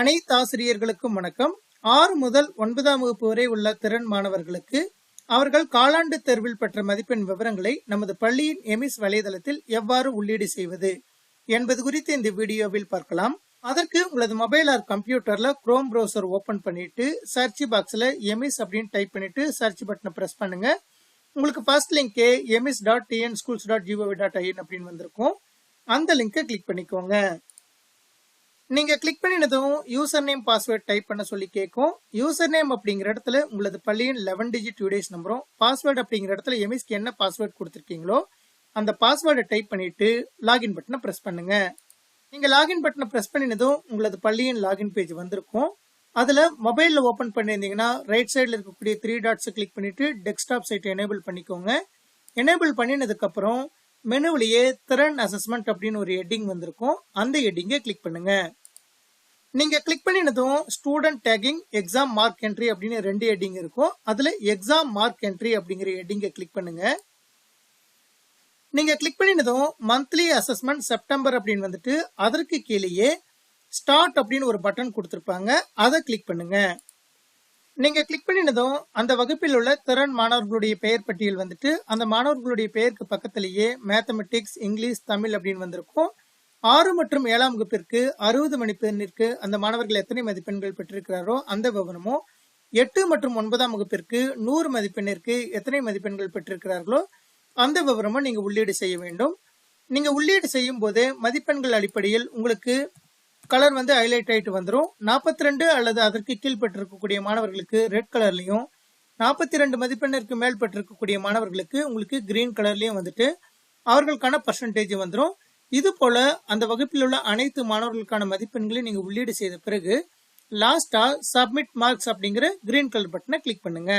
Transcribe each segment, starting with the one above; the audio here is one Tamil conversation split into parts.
அனைத்து ஆசிரியர்களுக்கும் வணக்கம். ஆறு முதல் ஒன்பதாம் வகுப்பு வரை உள்ள திறன் மாணவர்களுக்கு அவர்கள் காலாண்டு தேர்வில் பெற்ற மதிப்பெண் விவரங்களை நமது பள்ளியின் எமிஸ் வலைதளத்தில் எவ்வாறு உள்ளீடு செய்வது என்பது குறித்து இந்த வீடியோவில் பார்க்கலாம். அதற்கு உங்களது மொபைல் ஆர் கம்ப்யூட்டர்ல குரோம் ப்ரௌசர் ஓபன் பண்ணிட்டு சர்ச் பாக்ஸ்ல எமிஸ் அப்படின்னு டைப் பண்ணிட்டு சர்ச் பட்டனை பிரஸ் பண்ணுங்க. உங்களுக்கு first link EMIS dot TN schools dot GOV dot IN அப்படின்னு வந்திருக்கும். அந்த லிங்கை கிளிக் பண்ணிக்கோங்க. நீங்க கிளிக் பண்ணினதும் யூசர் நேம் பாஸ்வேர்ட் டைப் பண்ண சொல்லி கேட்கும் யூசர் நேம் அப்படிங்கிற இடத்துல உங்களது பள்ளியின் லெவன் டிஜிட் யூடேஸ் நம்பரும் பாஸ்வேர்டு அப்படிங்கிற இடத்துல எமிஸ்க்கு என்ன பாஸ்வேர்ட் கொடுத்துருக்கீங்களோ அந்த பாஸ்வேர்டை டைப் பண்ணிட்டு லாகின் பட்டனை ப்ரெஸ் பண்ணுங்க. நீங்க லாகின் பட்டனை ப்ரெஸ் பண்ணினதும் உங்களது பள்ளியின் லாகின் பேஜ் வந்திருக்கும். அதுல மொபைல்ல ஓபன் பண்ணியிருந்தீங்கன்னா ரைட் சைடில் இருக்கக்கூடிய த்ரீ டாட்ஸ் கிளிக் பண்ணிட்டு டெஸ்க்டாப் சைட் எனேபிள் பண்ணிக்கோங்க. எனேபிள் பண்ணினதுக்கு அப்புறம் மெனுவிலேயே திறன் அசஸ்மெண்ட் அப்படின்னு ஒரு ஹெட்டிங் வந்திருக்கும். அந்த ஹெட்டிங்கை கிளிக் பண்ணுங்க. நீங்க click பண்ணினதும் student tagging exam mark entry அப்படின்னு ரெண்டு ஹெட்டிங் இருக்கும். அதுல எக்ஸாம் மார்க் என்ட்ரி அப்படிங்கிற ஹெட்டிங்கை கிளிக் பண்ணுங்க. நீங்க கிளிக் பண்ணினதும் மந்த்லி அசஸ்மெண்ட் செப்டம்பர் அப்படின்னு வந்துட்டு அதற்கு கீழேயே ஸ்டார்ட் அப்படின்னு ஒரு பட்டன் கொடுத்துருப்பாங்க. அதை கிளிக் பண்ணுங்க. நீங்க கிளிக் பண்ணினதும் அந்த வகுப்பில் உள்ள திறன் மாணவர்களுடைய பெயர் பட்டியல் வந்துட்டு அந்த மாணவர்களுடைய பெயருக்கு பக்கத்திலேயே மேத்தமெட்டிக்ஸ் இங்கிலீஷ் தமிழ் அப்படின்னு வந்திருக்கும். ஆறு மற்றும் ஏழாம் வகுப்பிற்கு அறுபது மதிப்பெண்ணிற்கு அந்த மாணவர்கள் எத்தனை மதிப்பெண்கள் பெற்றிருக்கிறாரோ அந்த விவரமும் எட்டு மற்றும் ஒன்பதாம் வகுப்பிற்கு நூறு மதிப்பெண்ணிற்கு எத்தனை மதிப்பெண்கள் பெற்றிருக்கிறார்களோ அந்த விவரமும் நீங்க உள்ளீடு செய்ய வேண்டும். நீங்க உள்ளீடு செய்யும் போது மதிப்பெண்கள் அடிப்படையில் உங்களுக்கு கலர் வந்து ஹைலைட் ஆயிட்டு வந்துடும் நாற்பத்தி ரெண்டு அல்லது அதற்கு கீழ் பெற்றிருக்கக்கூடிய மாணவர்களுக்கு ரெட் கலர்லையும் நாற்பத்தி ரெண்டு மதிப்பெண்ணிற்கு மேல் பெற்றிருக்கக்கூடிய மாணவர்களுக்கு உங்களுக்கு கிரீன் கலர்லயும் வந்துட்டு அவர்களுக்கான பர்சன்டேஜ் வந்துடும் இது போல அந்த வகுப்பில் உள்ள அனைத்து மாணவர்களுக்கான மதிப்பெண்களையும் நீங்க உள்ளீடு செய்த பிறகு லாஸ்டா சப்மிட் மார்க்ஸ் அப்படிங்கிற கிரீன் கலர் பட்டனை கிளிக் பண்ணுங்க.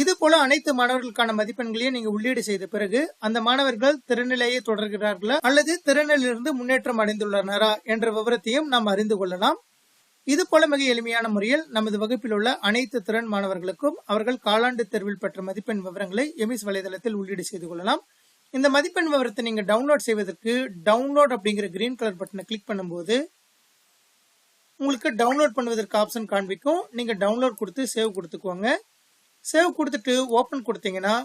இது போல அனைத்து மாணவர்களுக்கான மதிப்பெண்களையும் நீங்க உள்ளீடு செய்த பிறகு அந்த மாணவர்கள் திறனிலேயே தொடர்கிறார்களா அல்லது திறனிலிருந்து முன்னேற்றம் அடைந்துள்ளனரா என்ற விவரத்தையும் நாம் அறிந்து கொள்ளலாம். இது போல மிக எளிமையான முறையில் நமது வகுப்பில் உள்ள அனைத்து திறன் மாணவர்களுக்கும் அவர்கள் காலாண்டு தேர்வில் பெற்ற மதிப்பெண் விவரங்களை எமிஸ் வலைதளத்தில் உள்ளீடு செய்து கொள்ளலாம். இந்த மதிப்பெண் விவரத்தை நீங்க டவுன்லோட் செய்வதற்கு டவுன்லோட் அப்படிங்கிற கிரீன் கலர் பட்டனை கிளிக் பண்ணும்போது உங்களுக்கு டவுன்லோட் பண்ணுவதற்கு ஆப்ஷன் காண்பிக்கும். நீங்க டவுன்லோட் கொடுத்து சேவ் கொடுத்துக்கோங்க. சேவ் கொடுத்துட்டு ஓப்பன் கொடுத்தீங்கன்னா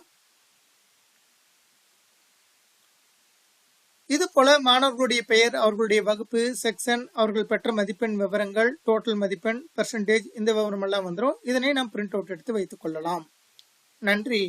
இது போல மாணவர்களுடைய பெயர் அவர்களுடைய வகுப்பு செக்ஷன் அவர்கள் பெற்ற மதிப்பெண் விவரங்கள் டோட்டல் மதிப்பெண் பெர்சன்டேஜ் இந்த விவரம் எல்லாம் வந்துடும் இதனை நாம் பிரிண்ட் அவுட் எடுத்து வைத்துக் கொள்ளலாம். நன்றி.